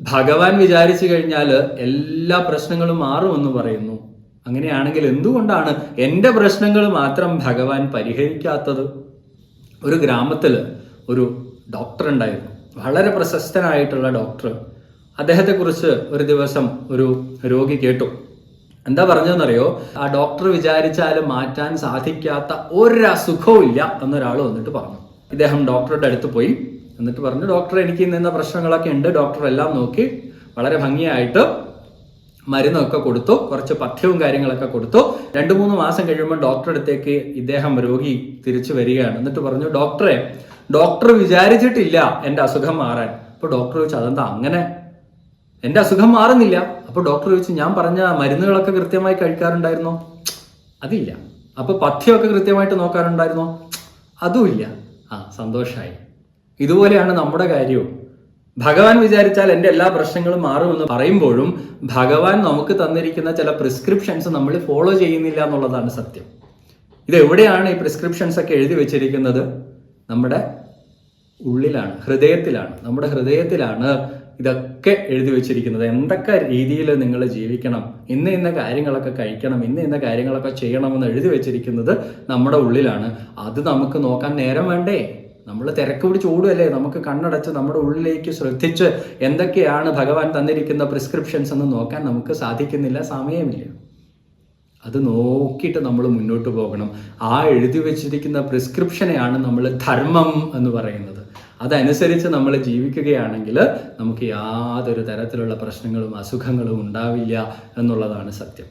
ഭഗവാൻ വിചാരിച്ചു കഴിഞ്ഞാൽ എല്ലാ പ്രശ്നങ്ങളും മാറുമെന്ന് പറയുന്നു. അങ്ങനെയാണെങ്കിൽ എന്തുകൊണ്ടാണ് എന്റെ പ്രശ്നങ്ങൾ മാത്രം ഭഗവാൻ പരിഹരിക്കാത്തത്? ഒരു ഗ്രാമത്തിൽ ഒരു ഡോക്ടർ ഉണ്ടായിരുന്നു. വളരെ പ്രശസ്തനായിട്ടുള്ള ഡോക്ടർ. അദ്ദേഹത്തെക്കുറിച്ച് ഒരു ദിവസം ഒരു രോഗി കേട്ടു. എന്താ പറഞ്ഞതെന്നറിയോ? ആ ഡോക്ടർ വിചാരിച്ചാൽ മാറ്റാൻ സാധിക്കാത്ത ഒരസുഖവും ഇല്ല എന്നൊരാൾ വന്നിട്ട് പറഞ്ഞു. ഇദ്ദേഹം ഡോക്ടറുടെ അടുത്ത് പോയി. എന്നിട്ട് പറഞ്ഞു ഡോക്ടർ എനിക്ക് ഇന്ന പ്രശ്നങ്ങളൊക്കെ ഉണ്ട്. ഡോക്ടർ എല്ലാം നോക്കി. വളരെ ഭംഗിയായിട്ട് മരുന്നൊക്കെ കൊടുത്തു. കുറച്ച് പഥ്യവും കാര്യങ്ങളൊക്കെ കൊടുത്തു. രണ്ട് മൂന്ന് മാസം കഴിയുമ്പോൾ ഡോക്ടറെ അടുത്തേക്ക് ഇദ്ദേഹം രോഗി തിരിച്ചു വരികയാണ്. എന്നിട്ട് പറഞ്ഞു ഡോക്ടറെ ഡോക്ടർ വിചാരിച്ചിട്ടില്ല എന്റെ അസുഖം മാറാൻ. അപ്പോൾ ഡോക്ടർ ചോദിച്ചു അതെന്താ അങ്ങനെ? എന്റെ അസുഖം മാറുന്നില്ല. അപ്പോൾ ഡോക്ടർ ചോദിച്ചു ഞാൻ പറഞ്ഞ മരുന്നുകളൊക്കെ കൃത്യമായി കഴിക്കാറുണ്ടായിരുന്നോ? അതില്ല. അപ്പോൾ പഥ്യമൊക്കെ കൃത്യമായിട്ട് നോക്കാറുണ്ടായിരുന്നോ? അതുമില്ല ആ സന്തോഷമായി ഇതുപോലെയാണ് നമ്മുടെ കാര്യവും. ഭഗവാൻ വിചാരിച്ചാൽ എന്റെ എല്ലാ പ്രശ്നങ്ങളും മാറുമെന്ന് പറയുമ്പോഴും ഭഗവാൻ നമുക്ക് തന്നിരിക്കുന്ന ചില പ്രിസ്ക്രിപ്ഷൻസ് നമ്മൾ ഫോളോ ചെയ്യുന്നില്ല എന്നുള്ളതാണ് സത്യം. ഇത് എവിടെയാണ് ഈ പ്രിസ്ക്രിപ്ഷൻസ് ഒക്കെ എഴുതി വെച്ചിരിക്കുന്നത്? നമ്മുടെ ഉള്ളിലാണ് ഹൃദയത്തിലാണ്. നമ്മുടെ ഹൃദയത്തിലാണ് ഇതൊക്കെ എഴുതി വെച്ചിരിക്കുന്നത്. എന്തൊക്കെ രീതിയിൽ നിങ്ങൾ ജീവിക്കണം ഇന്ന ഇന്ന കാര്യങ്ങളൊക്കെ കഴിക്കണം ഇന്ന ഇന്ന കാര്യങ്ങളൊക്കെ ചെയ്യണമെന്ന് എഴുതി വെച്ചിരിക്കുന്നത് നമ്മുടെ ഉള്ളിലാണ്. അത് നമുക്ക് നോക്കാൻ നേരം വേണ്ടേ? നമ്മൾ തിരക്ക് പിടിച്ച് ഓടുകയല്ലേ? നമുക്ക് കണ്ണടച്ച് നമ്മുടെ ഉള്ളിലേക്ക് ശ്രദ്ധിച്ച് എന്തൊക്കെയാണ് ഭഗവാൻ തന്നിരിക്കുന്ന പ്രിസ്ക്രിപ്ഷൻസ് എന്ന് നോക്കാൻ നമുക്ക് സാധിക്കുന്നില്ല സമയമില്ല. അത് നോക്കിയിട്ട് നമ്മൾ മുന്നോട്ട് പോകണം. ആ എഴുതി വെച്ചിരിക്കുന്ന പ്രിസ്ക്രിപ്ഷനെയാണ് നമ്മൾ ധർമ്മം എന്ന് പറയുന്നത്. അതനുസരിച്ച് നമ്മൾ ജീവിക്കുകയാണെങ്കിൽ നമുക്ക് യാതൊരു തരത്തിലുള്ള പ്രശ്നങ്ങളും അസുഖങ്ങളും ഉണ്ടാവില്ല എന്നുള്ളതാണ് സത്യം.